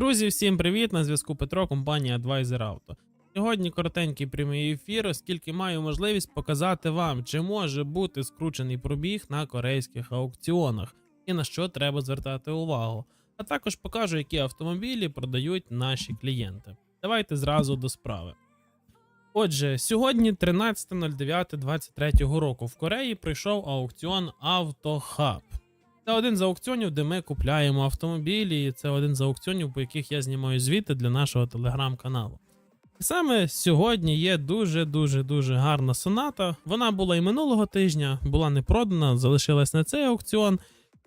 Друзі, всім привіт! На зв'язку Петро, компанія Advisor Auto. Сьогодні коротенький прямий ефір, оскільки маю можливість показати вам, чи може бути скручений пробіг на корейських аукціонах і на що треба звертати увагу. А також покажу, які автомобілі продають наші клієнти. Давайте зразу до справи. Отже, сьогодні 13.09.23 року в Кореї прийшов аукціон AutoHub. Це один з аукціонів, де ми купляємо автомобілі, і це один з аукціонів, по яких я знімаю звіти для нашого телеграм-каналу. І саме сьогодні є дуже дуже дуже гарна соната. Вона була і минулого тижня, була не продана, залишилась на цей аукціон.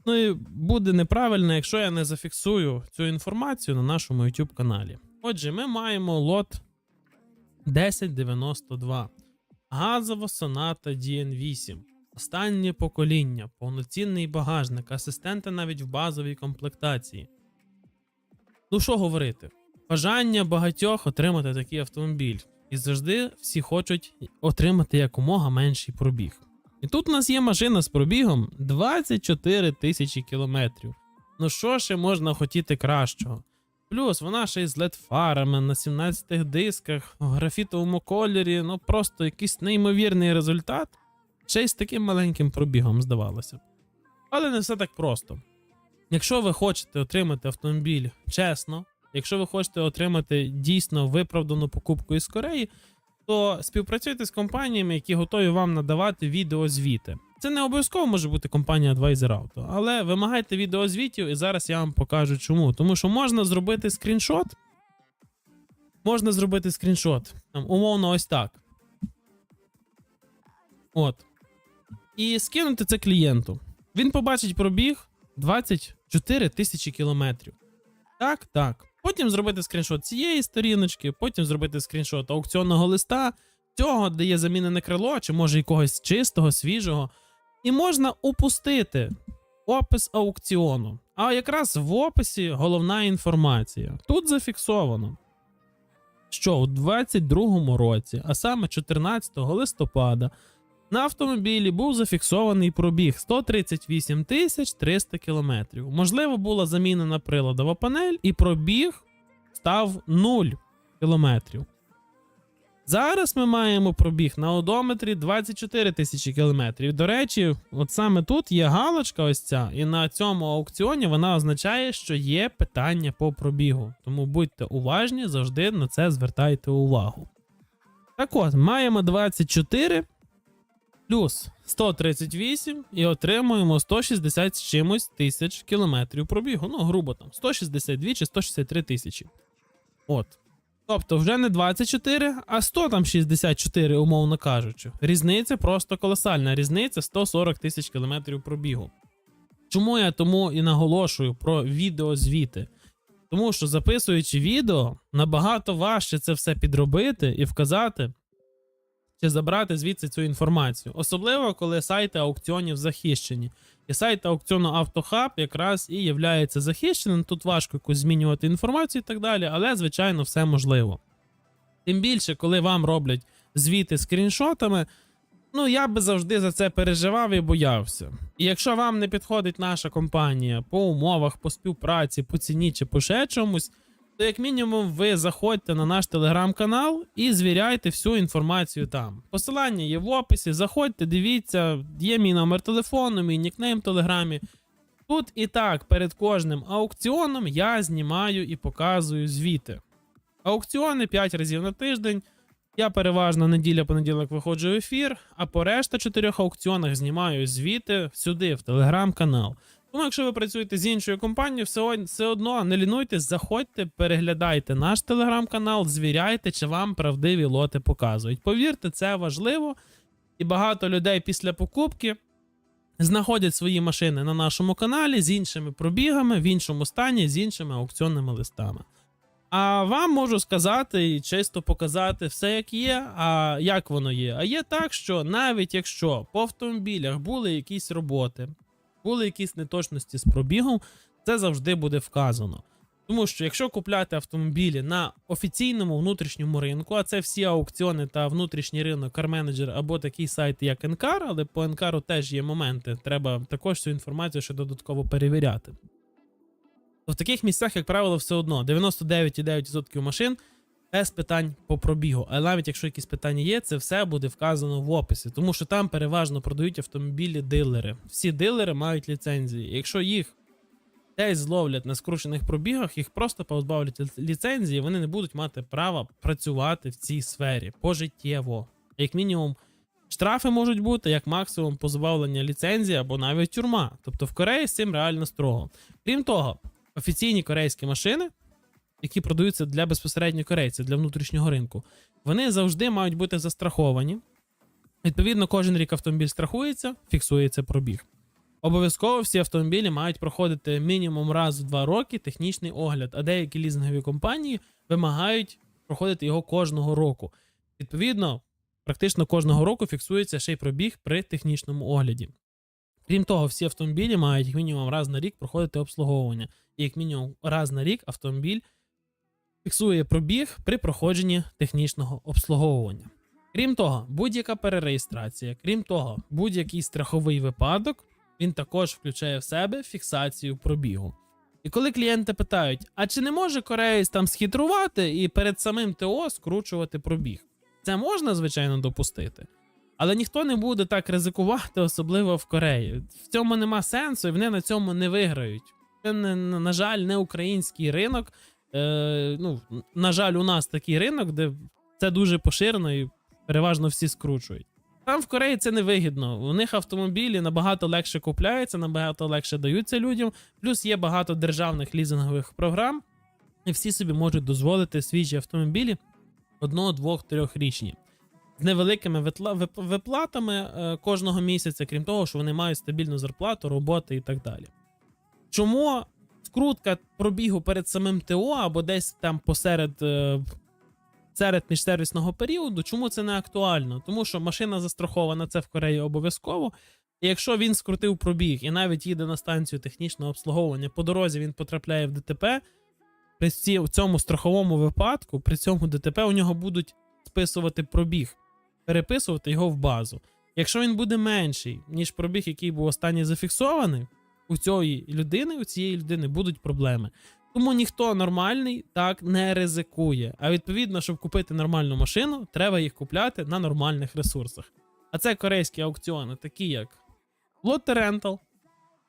Ну і буде неправильно, якщо я не зафіксую цю інформацію на нашому YouTube каналі. Отже, ми маємо лот 1092. Газова соната DN8. Останнє покоління, повноцінний багажник, асистенти навіть в базовій комплектації. Ну що говорити? Бажання багатьох отримати такий автомобіль. І завжди всі хочуть отримати якомога менший пробіг. І тут у нас є машина з пробігом 24 тисячі кілометрів. Ну що ще можна хотіти кращого? Плюс вона ще й з LED-фарами на 17 дисках, в графітовому кольорі, ну просто якийсь неймовірний результат. Ще й з таким маленьким пробігом, здавалося. Але не все так просто. Якщо ви хочете отримати автомобіль чесно, якщо ви хочете отримати дійсно виправдану покупку із Кореї, то співпрацюйте з компаніями, які готові вам надавати відеозвіти. Це не обов'язково може бути компанія Advisor Auto, але вимагайте відеозвітів, і зараз я вам покажу чому. Тому що можна зробити скріншот. Можна зробити скріншот. Там, умовно, ось так. От. І скинути це клієнту. Він побачить пробіг 24 тисячі кілометрів. Так, так. Потім зробити скріншот цієї сторіночки, потім зробити скріншот аукціонного листа, цього, де є замінене крило, чи може якогось чистого, свіжого. І можна упустити опис аукціону. А якраз в описі головна інформація. Тут зафіксовано, що у 2022 році, а саме 14 листопада, на автомобілі був зафіксований пробіг 138 тисяч 300 кілометрів. Можливо, була замінена приладова панель, і пробіг став 0 кілометрів. Зараз ми маємо пробіг на одометрі 24 тисячі кілометрів. До речі, от саме тут є галочка, ось ця, і на цьому аукціоні вона означає, що є питання по пробігу. Тому будьте уважні, завжди на це звертайте увагу. Так от, маємо 24 плюс 138 і отримуємо 160 з чимось тисяч кілометрів пробігу. Ну, грубо там, 162 чи 163 тисячі. От. Тобто вже не 24, а 100 там 64, умовно кажучи. Різниця просто колосальна. Різниця 140 тисяч кілометрів пробігу. Чому я тому і наголошую про відеозвіти? Тому що записуючи відео, набагато важче це все підробити і вказати, чи забрати звідси цю інформацію. Особливо, коли сайти аукціонів захищені. І сайт аукціону AutoHub якраз і є захищеним. Тут важко якось змінювати інформацію і так далі, але, звичайно, все можливо. Тим більше, коли вам роблять звіти скріншотами, ну я би завжди за це переживав і боявся. І якщо вам не підходить наша компанія по умовах, по співпраці, по ціні чи по ще чомусь, то як мінімум ви заходьте на наш телеграм-канал і звіряйте всю інформацію там. Посилання є в описі. Заходьте, дивіться, є мій номер телефону, мій нікнейм в телеграмі. Тут і так перед кожним аукціоном я знімаю і показую звіти. Аукціони 5 разів на тиждень. Я переважно неділя-понеділок виходжу в ефір, а по решта чотирьох аукціонах знімаю звіти сюди, в телеграм-канал. Тому, якщо ви працюєте з іншою компанією, все, все одно не лінуйтесь, заходьте, переглядайте наш телеграм-канал, звіряйте, чи вам правдиві лоти показують. Повірте, це важливо. І багато людей після покупки знаходять свої машини на нашому каналі з іншими пробігами, в іншому стані, з іншими аукціонними листами. А вам можу сказати і чисто показати все, як є. А як воно є? А є так, що навіть якщо по автомобілях були якісь роботи, були якісь неточності з пробігом, це завжди буде вказано. Тому що якщо купляти автомобілі на офіційному внутрішньому ринку, а це всі аукціони та внутрішній ринок, карменеджер або такий сайт, як Енкар, але по Енкару теж є моменти. Треба також цю інформацію ще додатково перевіряти. то в таких місцях, як правило, все одно 99,9% машин без питань по пробігу. Але навіть якщо якісь питання є, це все буде вказано в описі, тому що там переважно продають автомобілі дилери. Всі дилери мають ліцензії. Якщо їх десь зловлять на скручених пробігах, їх просто позбавлять ліцензії, вони не будуть мати права працювати в цій сфері пожиттєво. Як мінімум, штрафи можуть бути, як максимум позбавлення ліцензії або навіть тюрма. Тобто в Кореї з цим реально строго. Крім того, офіційні корейські машини, які продаються для безпосередньо корейців, для внутрішнього ринку, вони завжди мають бути застраховані. Відповідно, кожен рік автомобіль страхується, фіксується пробіг. Обов'язково всі автомобілі мають проходити мінімум раз в два роки технічний огляд, а деякі лізингові компанії вимагають проходити його кожного року. Відповідно, практично кожного року фіксується ще й пробіг при технічному огляді. Крім того, всі автомобілі мають як мінімум раз на рік проходити обслуговування. І як мінімум раз на рік автомобіль фіксує пробіг при проходженні технічного обслуговування. Крім того, будь-яка перереєстрація, крім того, будь-який страховий випадок, він також включає в себе фіксацію пробігу. І коли клієнти питають, а чи не може кореєць там схитрувати і перед самим ТО скручувати пробіг? Це можна, звичайно, допустити. Але ніхто не буде так ризикувати, особливо в Кореї. В цьому нема сенсу, і вони на цьому не виграють. Це, на жаль, не український ринок. Е, ну, на жаль, у нас такий ринок, де це дуже поширено і переважно всі скручують. Там в Кореї це невигідно. У них автомобілі набагато легше купляються, набагато легше даються людям. Плюс є багато державних лізингових програм, і всі собі можуть дозволити свіжі автомобілі одного, двох, трьохрічні. З невеликими виплатами е, кожного місяця, крім того, що вони мають стабільну зарплату, роботи і так далі. Чому скрутка пробігу перед самим ТО або десь там посеред е, серед міжсервісного періоду, чому це не актуально? Тому що машина застрахована, це в Кореї обов'язково. І якщо він скрутив пробіг і навіть їде на станцію технічного обслуговування, по дорозі він потрапляє в ДТП. При ці- в цьому страховому випадку, при цьому ДТП у нього будуть списувати пробіг, переписувати його в базу. Якщо він буде менший, ніж пробіг, який був останній зафіксований, у цієї людини, у цієї людини будуть проблеми. Тому ніхто нормальний так не ризикує. А відповідно, щоб купити нормальну машину, треба їх купляти на нормальних ресурсах. А це корейські аукціони, такі як Lotte Rental,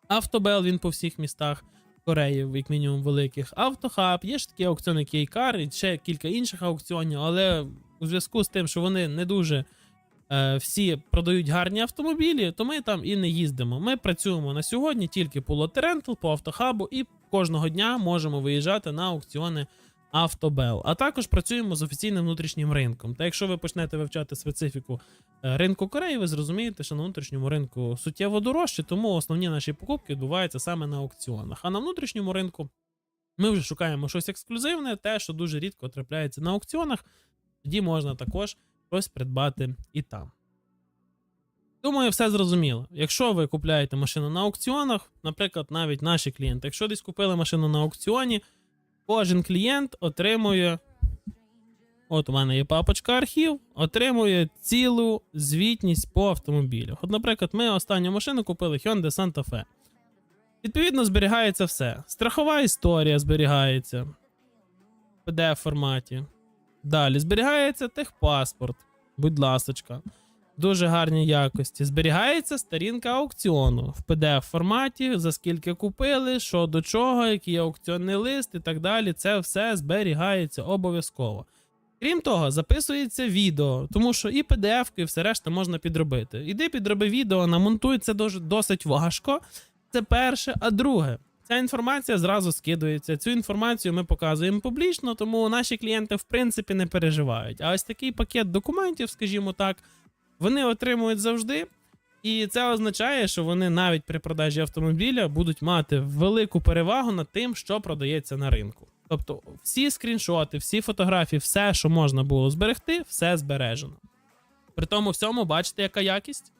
Автобел, він по всіх містах Кореї, як мінімум великих, Автохаб, є ж такі аукціони як Кейкар і ще кілька інших аукціонів, але у зв'язку з тим, що вони не дуже всі продають гарні автомобілі, то ми там і не їздимо. Ми працюємо на сьогодні тільки по Rental, по Автохабу, і кожного дня можемо виїжджати на аукціони Автобел. А також працюємо з офіційним внутрішнім ринком. Та якщо ви почнете вивчати специфіку е, ринку Кореї, ви зрозумієте, що на внутрішньому ринку суттєво дорожче, тому основні наші покупки відбуваються саме на аукціонах. А на внутрішньому ринку ми вже шукаємо щось ексклюзивне, те, що дуже рідко трапляється на аукціонах. Тоді можна також щось придбати і там. Думаю, все зрозуміло. Якщо ви купляєте машину на аукціонах, наприклад, навіть наші клієнти, якщо десь купили машину на аукціоні, кожен клієнт отримує. От у мене є папочка архів, отримує цілу звітність по автомобілях. От, наприклад, ми останню машину купили Hyundai Santa Fe. Відповідно, зберігається все. Страхова історія зберігається в pdf форматі. Далі зберігається техпаспорт. Будь ласочка. Дуже гарній якості. Зберігається сторінка аукціону в pdf форматі, за скільки купили, що до чого, який аукціонний лист і так далі. Це все зберігається обов'язково. Крім того, записується відео, тому що і PDF, і все решта можна підробити. Іди підроби відео, намонтуй, це дуже досить важко. Це перше. А друге, ця інформація зразу скидується. Цю інформацію ми показуємо публічно, тому наші клієнти, в принципі, не переживають. А ось такий пакет документів, скажімо так, вони отримують завжди. І це означає, що вони навіть при продажі автомобіля будуть мати велику перевагу над тим, що продається на ринку. Тобто, всі скріншоти, всі фотографії, все, що можна було зберегти, все збережено. При тому всьому, бачите, яка якість?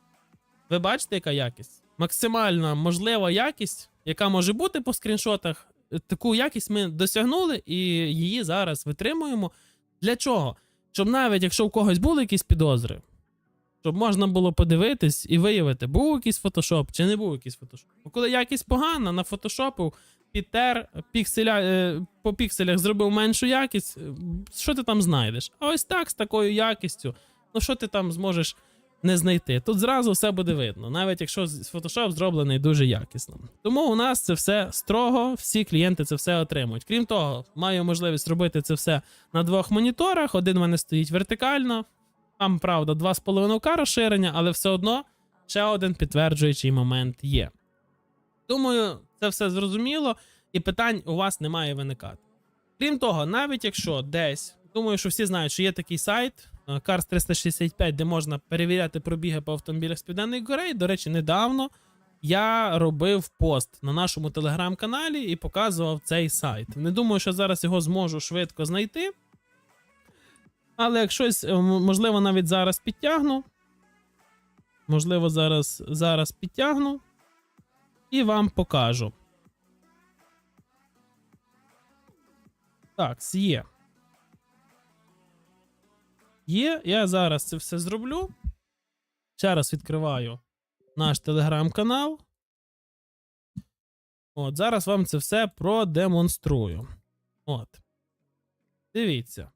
Ви бачите, яка якість? Максимальна можлива якість, яка може бути по скріншотах. Таку якість ми досягнули і її зараз витримуємо. Для чого? Щоб навіть якщо у когось були якісь підозри, щоб можна було подивитись і виявити, був якийсь фотошоп чи не був якийсь фотошоп. Бо коли якість погана, на фотошопу підтер пікселя, е, по пікселях зробив меншу якість, е, що ти там знайдеш? А ось так, з такою якістю, ну що ти там зможеш не знайти? Тут зразу все буде видно, навіть якщо Photoshop зроблений дуже якісно. Тому у нас це все строго, всі клієнти це все отримують. Крім того, маю можливість робити це все на двох моніторах. Один в мене стоїть вертикально, там, правда, 2,5К розширення, але все одно ще один підтверджуючий момент є. Думаю, це все зрозуміло, і питань у вас не має виникати. Крім того, навіть якщо десь, думаю, що всі знають, що є такий сайт Cars 365, де можна перевіряти пробіги по автомобілях з Південної Кореї. До речі, недавно я робив пост на нашому телеграм-каналі і показував цей сайт. Не думаю, що зараз його зможу швидко знайти. Але як щось, е, можливо, навіть зараз підтягну. Можливо, зараз, зараз підтягну і вам покажу. Так, є. Є, я зараз це все зроблю. Ще раз відкриваю наш телеграм-канал. От, зараз вам це все продемонструю. От. Дивіться.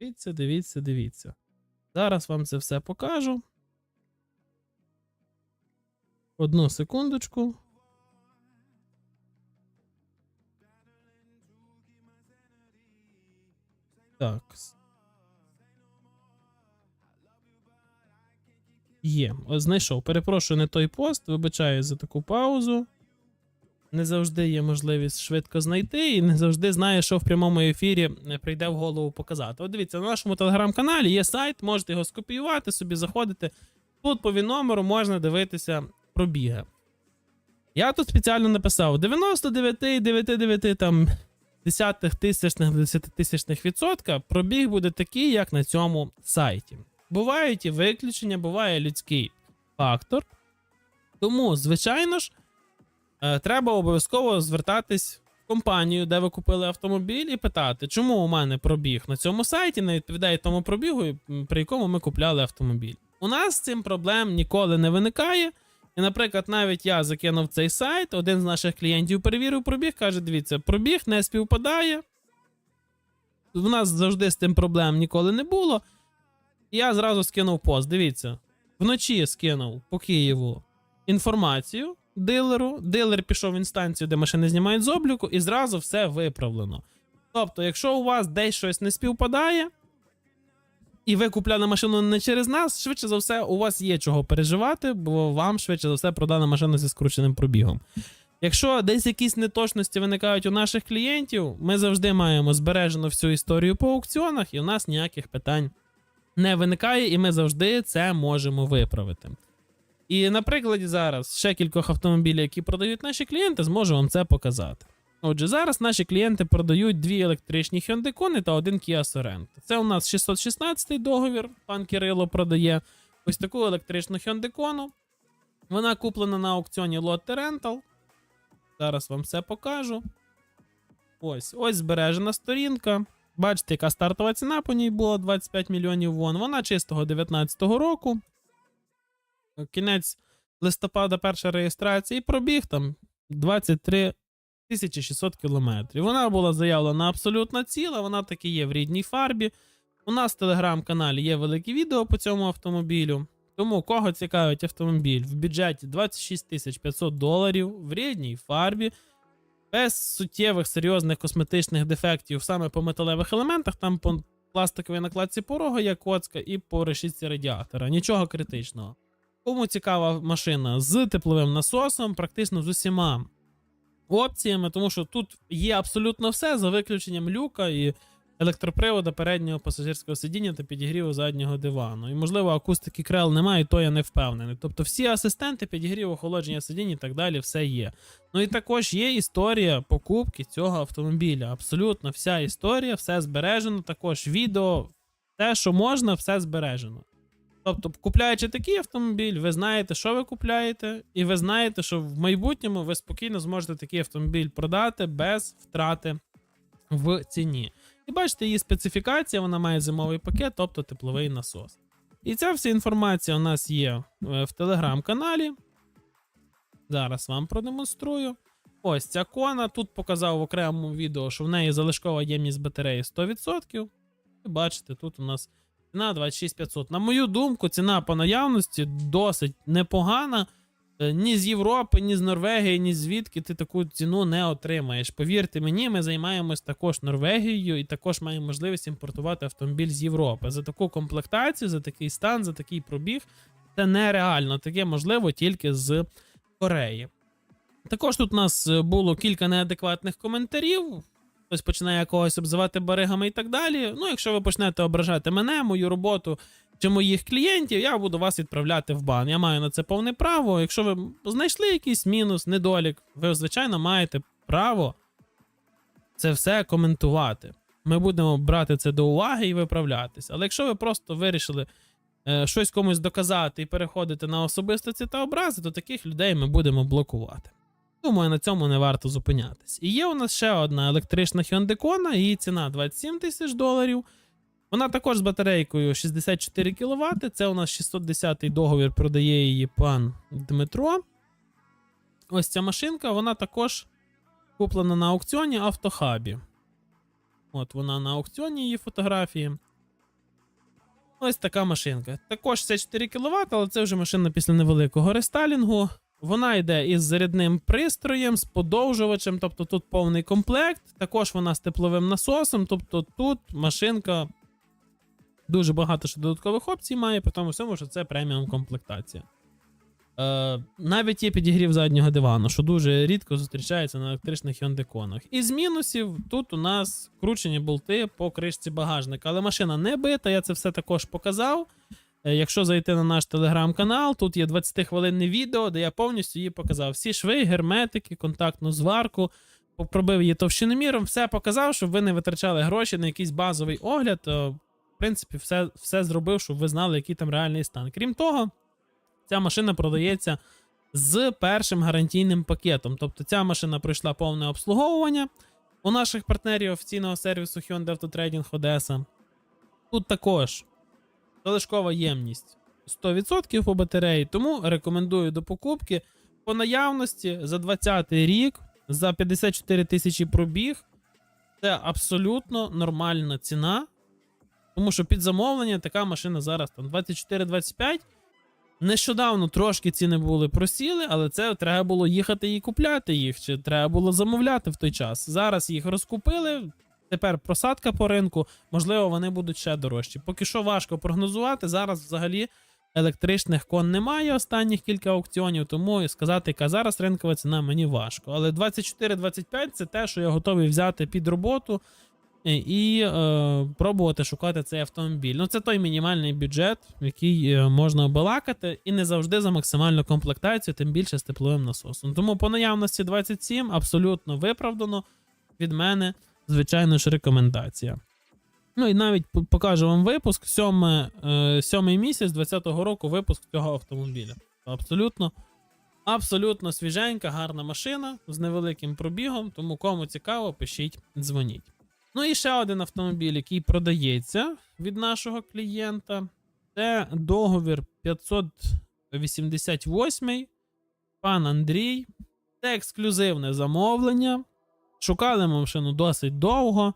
Дивіться, дивіться, дивіться. Зараз вам це все покажу. Одну секундочку. Так. Є. Ось знайшов. Перепрошую, не той пост. Вибачаю за таку паузу. Не завжди є можливість швидко знайти, і не завжди знаю, що в прямому ефірі е, прийде в голову показати. От дивіться, на нашому телеграм-каналі є сайт, можете його скопіювати, собі заходити. Тут по номеру можна дивитися пробіги. Я тут спеціально написав 99,99 там десятих тисячних, десятитисячних відсотка пробіг буде такий, як на цьому сайті. Бувають і виключення, буває людський фактор. Тому, звичайно ж, е, треба обов'язково звертатись в компанію, де ви купили автомобіль, і питати, чому у мене пробіг на цьому сайті не відповідає тому пробігу, при якому ми купляли автомобіль. У нас з цим проблем ніколи не виникає. І, наприклад, навіть я закинув цей сайт, один з наших клієнтів перевірив пробіг, каже: дивіться, пробіг не співпадає. У нас завжди з тим проблем ніколи не було. Я зразу скинув пост. Дивіться, вночі скинув по Києву інформацію дилеру. Дилер пішов в інстанцію, де машини знімають з обліку, і зразу все виправлено. Тобто, якщо у вас десь щось не співпадає, і ви купляли машину не через нас, швидше за все, у вас є чого переживати, бо вам швидше за все продана машина зі скрученим пробігом. Якщо десь якісь неточності виникають у наших клієнтів, ми завжди маємо збережену всю історію по аукціонах, і у нас ніяких питань не виникає, і ми завжди це можемо виправити. І на прикладі зараз ще кількох автомобілів, які продають наші клієнти, зможу вам це показати. Отже, зараз наші клієнти продають дві електричні Hyundai Kona та один Kia Sorento. Це у нас 616 договір, пан Кирило продає ось таку електричну Hyundai Kona. Вона куплена на аукціоні Lotte Rental. Зараз вам все покажу. Ось, ось збережена сторінка. Бачите, яка стартова ціна по ній була 25 мільйонів вон. Вона чистого 19-го року. Кінець листопада перша реєстрація і пробіг там 23 1600 кілометрів. Вона була заявлена абсолютно ціла, вона таки є в рідній фарбі. У нас в телеграм-каналі є велике відео по цьому автомобілю. Тому кого цікавить автомобіль в бюджеті 26 500 доларів в рідній фарбі, без суттєвих серйозних косметичних дефектів саме по металевих елементах, там по пластиковій накладці порога є коцка і по решітці радіатора. Нічого критичного. Кому цікава машина з тепловим насосом, практично з усіма опціями, тому що тут є абсолютно все за виключенням люка і електропривода переднього пасажирського сидіння та підігріву заднього дивану. І, можливо, акустики крел немає, то я не впевнений. Тобто всі асистенти, підігрів, охолодження сидінь і так далі, все є. Ну і також є історія покупки цього автомобіля. Абсолютно вся історія, все збережено. Також відео, те, що можна, все збережено. Тобто, купляючи такий автомобіль, ви знаєте, що ви купляєте, і ви знаєте, що в майбутньому ви спокійно зможете такий автомобіль продати без втрати в ціні. І бачите, її специфікація, вона має зимовий пакет, тобто тепловий насос. І ця вся інформація у нас є е, в телеграм-каналі. Зараз вам продемонструю. Ось ця кона. Тут показав в окремому відео, що в неї залишкова ємність батареї 100%. Ви бачите, тут у нас ціна 26500. На мою думку, ціна по наявності досить непогана. Е, Ні з Європи, ні з Норвегії, ні звідки ти таку ціну не отримаєш. Повірте мені, ми займаємось також Норвегією і також маємо можливість імпортувати автомобіль з Європи. За таку комплектацію, за такий стан, за такий пробіг. Це нереально. Таке можливо тільки з Кореї. Також тут у нас е, було кілька неадекватних коментарів. Хтось починає когось обзивати баригами і так далі. Ну, якщо ви почнете ображати мене, мою роботу чи моїх клієнтів, я буду вас відправляти в бан. Я маю на це повне право. Якщо ви знайшли якийсь мінус, недолік, ви, звичайно, маєте право це все коментувати. Ми будемо брати це до уваги і виправлятися. Але якщо ви просто вирішили е, щось комусь доказати і переходити на особистості та образи, то таких людей ми будемо блокувати. Думаю, на цьому не варто зупинятись. І є у нас ще одна електрична Hyundai Kona, її ціна 27 тисяч доларів. Вона також з батарейкою 64 кВт. Це у нас 610-й договір продає її пан Дмитро. Ось ця машинка, вона також куплена на аукціоні Автохабі. От вона на аукціоні її фотографії. Ось така машинка. Також 64 кВт, але це вже машина після невеликого рестайлінгу. Вона йде із зарядним пристроєм, з подовжувачем, тобто тут повний комплект. Також вона з тепловим насосом. Тобто тут машинка дуже багато ще додаткових опцій має, при тому всьому, що це преміум комплектація. Е, навіть є підігрів заднього дивану, що дуже рідко зустрічається на електричних Kona. Із мінусів тут у нас кручені болти по кришці багажника, але машина не бита, я це все також показав. Е, Якщо зайти на наш телеграм-канал, тут є 20-хвилинне відео, де я повністю її показав. Всі шви, герметики, контактну зварку, пробив її товщиноміром, все показав, щоб ви не витрачали гроші на якийсь базовий огляд. Е, В принципі, все, все зробив, щоб ви знали, який там реальний стан. Крім того, ця машина продається з першим гарантійним пакетом. Тобто ця машина пройшла повне обслуговування у наших партнерів офіційного сервісу Hyundai Auto Trading Odessa. Тут також залишкова ємність 100% по батареї, тому рекомендую до покупки. По наявності за 20 рік, за 54 тисячі пробіг. Це абсолютно нормальна ціна. Тому що під замовлення така машина зараз там 24-25. Нещодавно трошки ціни були просіли, але це треба було їхати і купляти їх, чи треба було замовляти в той час. Зараз їх розкупили. Тепер просадка по ринку, можливо, вони будуть ще дорожчі. Поки що важко прогнозувати. Зараз взагалі електричних кон немає останніх кілька аукціонів, тому сказати, яка зараз ринкова ціна мені важко. Але 24-25 це те, що я готовий взяти під роботу і е, пробувати шукати цей автомобіль. Ну, це той мінімальний бюджет, який е, можна обалакати, і не завжди за максимальну комплектацію, тим більше з тепловим насосом. Тому по наявності 27 абсолютно виправдано від мене, звичайно ж, рекомендація. Ну і навіть по- покажу вам випуск. Е, сьомий місяць 20-го року випуск цього автомобіля. Абсолютно, абсолютно свіженька, гарна машина з невеликим пробігом. Тому кому цікаво, пишіть, дзвоніть. Ну і ще один автомобіль, який продається від нашого клієнта. Це договір 588. Пан Андрій. Це ексклюзивне замовлення. Шукали машину досить довго.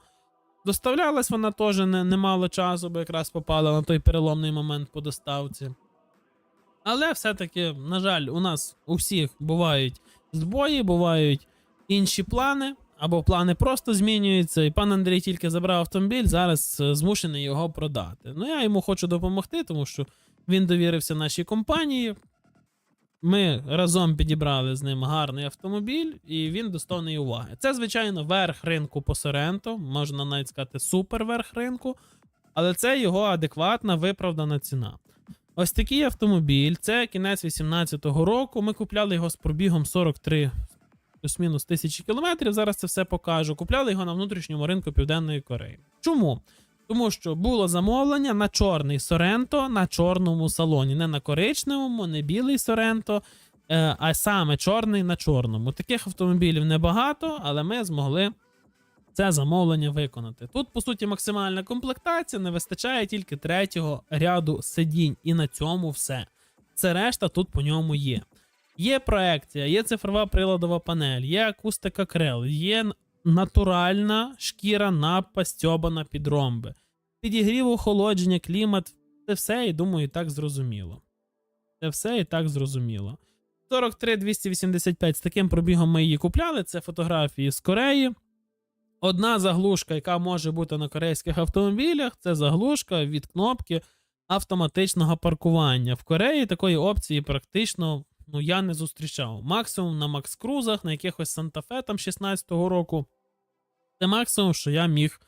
Доставлялась вона теж не, немало часу, бо якраз попала на той переломний момент по доставці. Але все-таки, на жаль, у нас у всіх бувають збої, бувають інші плани, або плани просто змінюються. І пан Андрій тільки забрав автомобіль, зараз е, змушений його продати. Ну, я йому хочу допомогти, тому що він довірився нашій компанії. Ми разом підібрали з ним гарний автомобіль, і він достойний уваги. Це, звичайно, верх ринку по Соренто, можна навіть сказати, супер верх ринку, але це його адекватна виправдана ціна. Ось такий автомобіль, це кінець 18-го року. Ми купляли його з пробігом 43 плюс-мінус тисячі кілометрів. Зараз це все покажу. Купляли його на внутрішньому ринку Південної Кореї. Чому? Тому що було замовлення на чорний Соренто на чорному салоні. Не на коричневому, не білий Соренто, е, а саме чорний на чорному. Таких автомобілів небагато, але ми змогли це замовлення виконати. Тут, по суті, максимальна комплектація, не вистачає тільки третього ряду сидінь, і на цьому все. Це решта тут по ньому є. Є проекція, є цифрова приладова панель, є акустика крил, є натуральна шкіра напа стьобана під ромби. Підігрів, охолодження, клімат це все, і думаю, і так зрозуміло. Це все і так зрозуміло. 43 285 з таким пробігом ми її купляли. Це фотографії з Кореї. Одна заглушка, яка може бути на корейських автомобілях, це заглушка від кнопки автоматичного паркування. В Кореї такої опції практично ну, я не зустрічав. Максимум на Макс Крузах, на якихось Санта-Фе там 16-го року. Це максимум, що я міг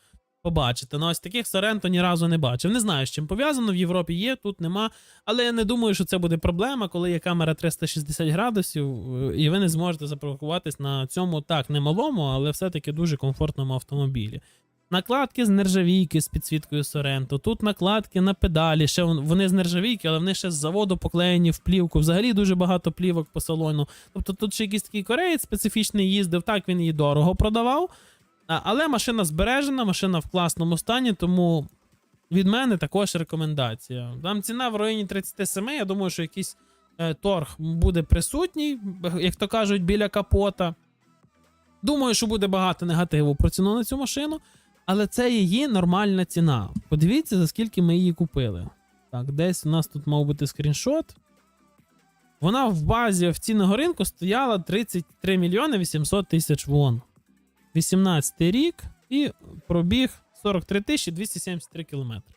побачити. Ну, ось таких Соренто ні разу не бачив. Не знаю, з чим пов'язано. В Європі є, тут нема. Але я не думаю, що це буде проблема, коли є камера 360 градусів, е, і ви не зможете запаркуватись на цьому так немалому, але все-таки дуже комфортному автомобілі. Накладки з нержавійки з підсвіткою Sorento. Тут накладки на педалі. Ще вони з нержавійки, але вони ще з заводу поклеєні в плівку. Взагалі дуже багато плівок по салону. Тобто тут ще якийсь такий кореєць специфічний їздив. Так він її дорого продавав. Але машина збережена, машина в класному стані, тому від мене також рекомендація. Там ціна в районі 37. Я думаю, що якийсь е, торг буде присутній, як то кажуть, біля капота. Думаю, що буде багато негативу про ціну на цю машину, але це її нормальна ціна. Подивіться, за скільки ми її купили. Так, десь у нас тут мав бути скріншот. Вона в базі офіційного ринку стояла 33 мільйони 800 тисяч вон. 18 рік і пробіг 43 273 кілометри.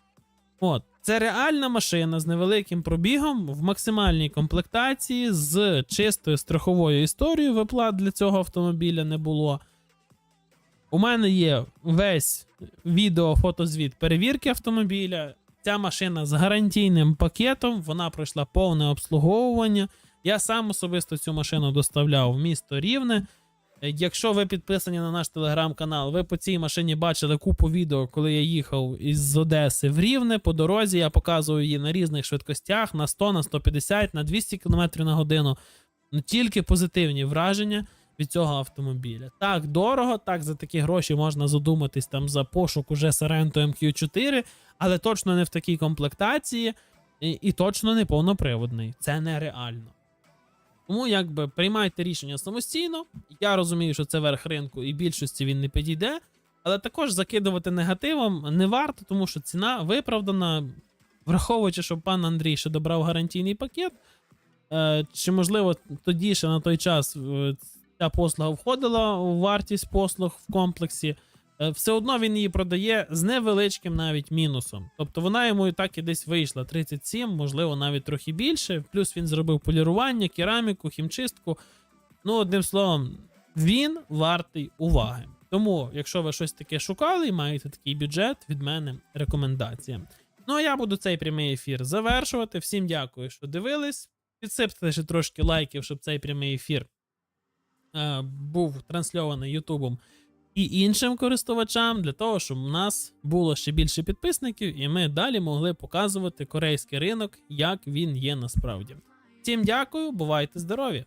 От, це реальна машина з невеликим пробігом в максимальній комплектації з чистою страховою історією. Виплат для цього автомобіля не було. У мене є весь відео-фотозвіт перевірки автомобіля. Ця машина з гарантійним пакетом, вона пройшла повне обслуговування. Я сам особисто цю машину доставляв в місто Рівне. Е, Якщо ви підписані на наш телеграм-канал, ви по цій машині бачили купу відео, коли я їхав із Одеси в Рівне. По дорозі я показую її на різних швидкостях на 100, на 150, на 200 км на годину. Ну, тільки позитивні враження від цього автомобіля. Так, дорого, так, за такі гроші можна задуматись там за пошук уже Sorento MQ4, але точно не в такій комплектації і, і точно не повноприводний. Це нереально. Тому якби приймайте рішення самостійно. Я розумію, що це верх ринку, і більшості він не підійде. Але також закидувати негативом не варто, тому що ціна виправдана, враховуючи, що пан Андрій ще добрав гарантійний пакет. Е, чи можливо тоді ще на той час е, ця послуга входила у вартість послуг в комплексі? Е, Все одно він її продає з невеличким навіть мінусом. Тобто вона йому і так і десь вийшла 37, можливо, навіть трохи більше. Плюс він зробив полірування, кераміку, хімчистку. Ну, одним словом, він вартий уваги. Тому, якщо ви щось таке шукали і маєте такий бюджет, від мене рекомендація. Ну а я буду цей прямий ефір завершувати. Всім дякую, що дивились. Підсипте ще трошки лайків, щоб цей прямий ефір е, був трансльований Ютубом і іншим користувачам, для того, щоб у нас було ще більше підписників, і ми далі могли показувати корейський ринок, як він є насправді. Всім дякую, бувайте здорові!